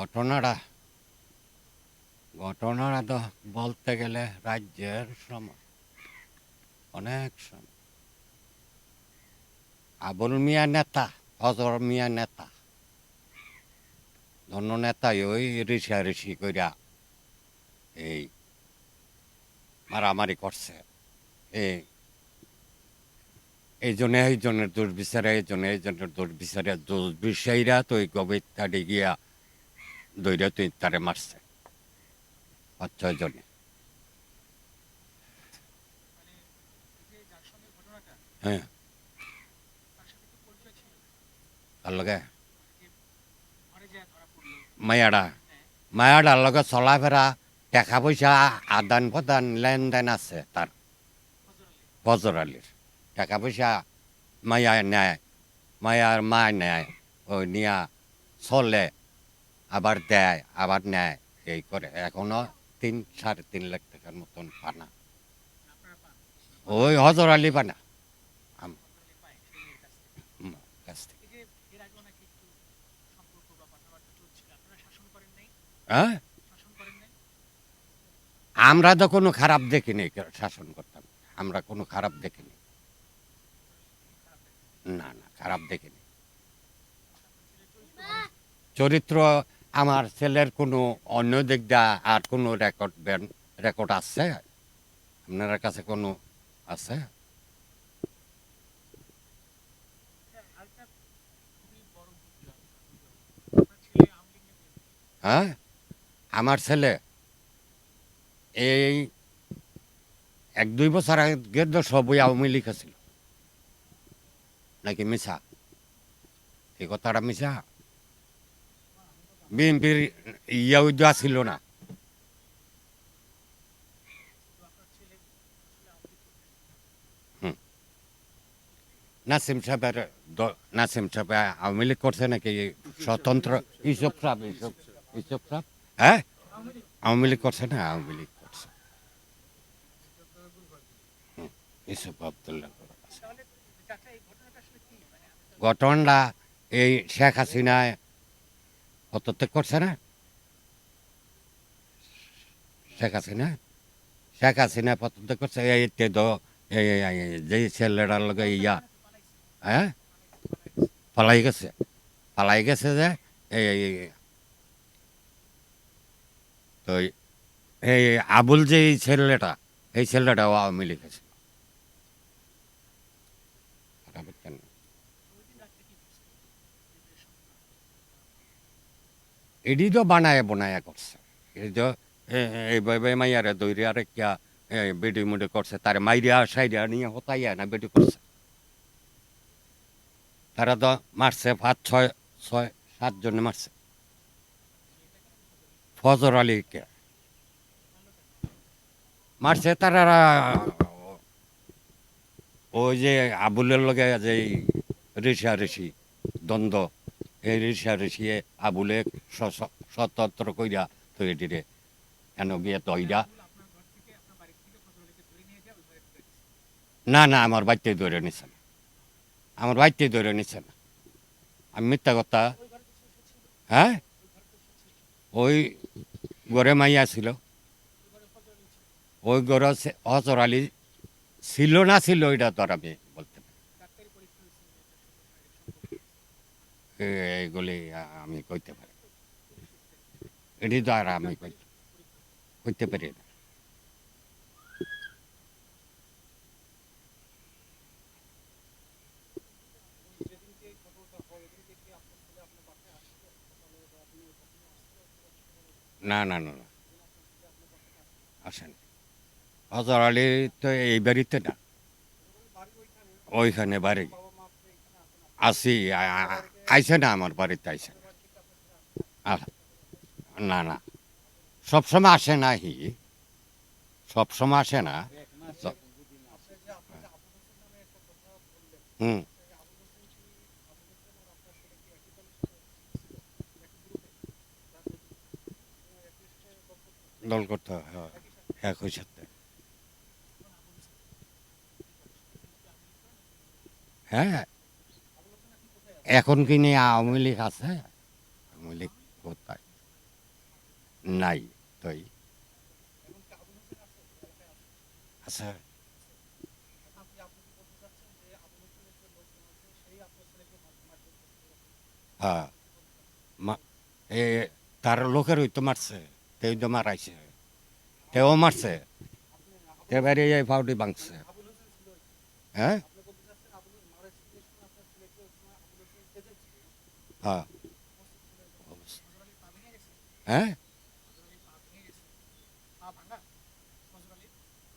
ঘটনাটা ঘটনাটা তো বলতে গেলে রাজ্যের সময়, অনেক সময়। আবুল মিয়া নেতা হজর মিয়া নেতা, ধন্য নেতাই ওই ঋষা ঋষি কইরা এই মারামারি করছে। এই এই জন্য এই জনের দুর্বিচারে এই জন্য এই জনের দুর্বিচারে দুর্বিষয়ীরা তো ওই গভীরতাটি গিয়া দৈরা তুই তারে মারছে পাঁচ ছয় জনে হ্যাঁ তার লগে মায়াডা মায়াডার লগে চলাফেরা টাকা পয়সা আদান প্রদান লেনদেন আছে তার ফজর আলীর টাকা পয়সা মায়া নেয় মায়ার মা নেয় ওই নিয়া চলে আবার দেয়, আবার নেয়। এই করে এখনও তিন, সাড়ে তিন লাখ টাকার মতন পানা ওই হজর আলী পানা হ্যাঁ আমরা তো কোনো খারাপ দেখিনি, শাসন করতাম। আমরা কোনো খারাপ দেখিনি। না না, খারাপ দেখিনি। চরিত্র আমার ছেলের কোনো অন্য দিক দিয়ে আর কোনো রেকর্ড ব্যান রেকর্ড আছে? আপনার কাছে কোনো আছে? হ্যাঁ। হ্যাঁ আমার ছেলে এই এক দুই বছর আগে তো সবই আওয়ামী লীগ ছিল নাকি মিশা এই কথাটা মিশা বিএনপির ইয়া দেওয়া ছিল না। নাসিম সাহেবের নাসিম সাহেব আওয়ামী লীগ করছে নাকি? স্বতন্ত্র ইসব সাহেব ইসব ইসব সাহেব? হ্যাঁ? আওয়ামী লীগ করছে না আওয়ামী লীগ করছে। ইসব আবদুল্লাহ মানে ঘটনাটা এই শেখ হাসিনায় পদত্যাগ করছে না? শেখ হাসিনা? শেখ হাসিনা পদত্যাগ করছে, এই তে যে ছেলেটার লগে ইয়া হ্যাঁ? পালাই গেছে। পালাই গেছে যে, এই তো এই- আবুল যে এই ছেলেটা, এই ছেলেটাও আওয়ামী লীগ আছে কথা বুঝছেন না? ওই দিন রাত্রে কি করছে নিজের সন্তান। এডি তো বানায়, বনায়া করছে। এই তো এইভাবে মাইয়ারে দৈরি আরে কিয়া বেডি মুডি করছে, তার মাইরিয়া, সাইরিয়া নিয়ে হতাইয়া না বেডি করছে। তারা তো মারছে, পাঁচ, ছয় ছয়, সাত জনে মারছে। ফজর আলীকে মারছে তারা, ওই যে আবুলের লগে যে ঋষা ঋষি, দ্বন্দ্ব। এই ঋষি আবুলে স- স- স্বতন্ত্র কইরা তো এটিরে এন গিয়ে তৈরা না না, আমার বাড়িতে ধরে নিছে না। আমার বাড়িতে ধরে নিছে না। আমি মিথ্যা কথা হ্যাঁ? ওই গড়ে মাইয়া ছিল। ওই গড়ে হজর আলী ছিল না ছিল ওইটা তোর আমি বলতে পারি না। ডাক্তারি পরীক্ষা হয়েছে মেয়েটার সাথে শারীরিক সম্পর্ক হয়েছে। এ- এইগুলি আ- আমি কইতে পারি এটি তো আর আমি কইতে পারি না। না না না না। আসেন। হজর আলী তো এই বাড়িতে না। ওইখানে বাড়ি। আসি আইসে না আমার বাড়িতে আইসে না না। না সবসময় আসে না হি সবসময় আসে না। হুম। দল করতে হয় একই সাথে হ্যাঁ। এখন কি নিয়ে আওয়ামী লীগ আছে? আওয়ামী লীগ কোথায়? নাই, তই। করছে হ্যাঁ। তার লোকের ওই তো মারছে তেও তো মারাইছে। তেও মারছে। এবারে এই ছিল ওই- হ্যাঁ আপনি বলতে চাচ্ছেন আবুল হোসেন মারা ছিল এই সময় আপনার ছেলেকে ওই সময় আবুল হোসেন এজেন্ট ছিল হ্যাঁ? হ্যাঁ?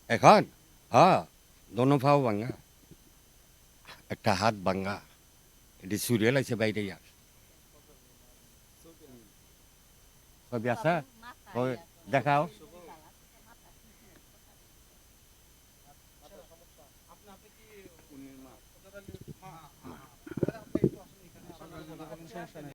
এখন? হ্যাঁ দোনো ফাও ভাঙা। একটা হাত ভাঙা। এটি সুরিয়ে লাগছে বাইরে আর ছবি আছে? দেখাও আপনি আপনি কি নজর আলীর মা আপনি একটু আসেন এখানে সমস্যা নেই